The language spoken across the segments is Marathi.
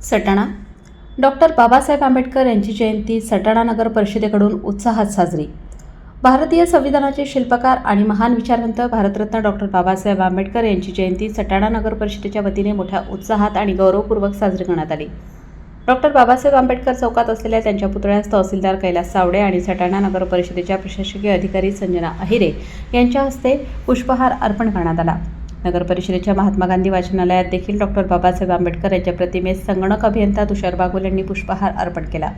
सटाणा. डॉक्टर बाबासाहेब आंबेडकर यांची जयंती सटाणा नगर परिषदेकडून उत्साहात साजरी. भारतीय संविधानाचे शिल्पकार आणि महान विचारवंत भारतरत्न डॉक्टर बाबासाहेब आंबेडकर यांची जयंती सटाणा नगर परिषदेच्या वतीने मोठ्या उत्साहात आणि गौरवपूर्वक साजरी करण्यात आली. डॉक्टर बाबासाहेब आंबेडकर चौकात असलेल्या त्यांच्या पुतळ्यास तहसीलदार कैलास सावडे आणि सटाणा नगर परिषदेच्या प्रशासकीय अधिकारी संजना अहिरे यांच्या हस्ते पुष्पहार अर्पण करण्यात आला. नगर परिषदेच्या महात्मा गांधी वाचनालयात देखील डॉक्टर बाबासाहेब आंबेडकर यांच्या प्रतिमेस संगणक अभियंता तुषार बागुल यांनी पुष्पहार अर्पण केला.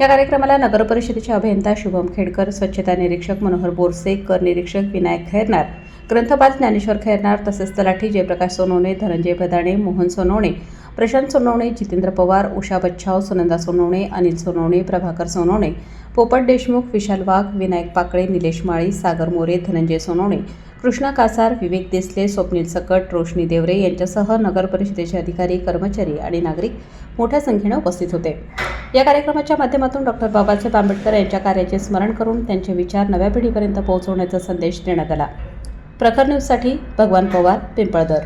या कार्यक्रमाला नगर परिषदेचे अभियंता शुभम खेडकर स्वच्छता निरीक्षक मनोहर बोरसे कर निरीक्षक विनायक खैरनार ग्रंथपाल ज्ञानेश्वर खैरनार तसेच तलाठी जयप्रकाश सोनवणे धनंजय भदाणे मोहन सोनवणे प्रशांत सोनवणे जितेंद्र पवार उषा बच्छाव सुनंदा सोनवणे अनिल सोनवणे प्रभाकर सोनवणे पोपट देशमुख विशाल वाघ विनायक पाकळे निलेश माळी सागर मोरे धनंजय सोनवणे कृष्णा कासार विवेक देसले स्वप्नील सकट रोशनी देवरे यांच्यासह नगर परिषदेचे अधिकारी कर्मचारी आणि नागरिक मोठ्या संख्येनं उपस्थित होते. या कार्यक्रमाच्या माध्यमातून डॉक्टर बाबासाहेब आंबेडकर यांच्या कार्याचे स्मरण करून त्यांचे विचार नव्या पिढीपर्यंत पोहोचवण्याचा संदेश देण्यात आला. प्रखर न्यूजसाठी भगवान पवार पिंपळदर.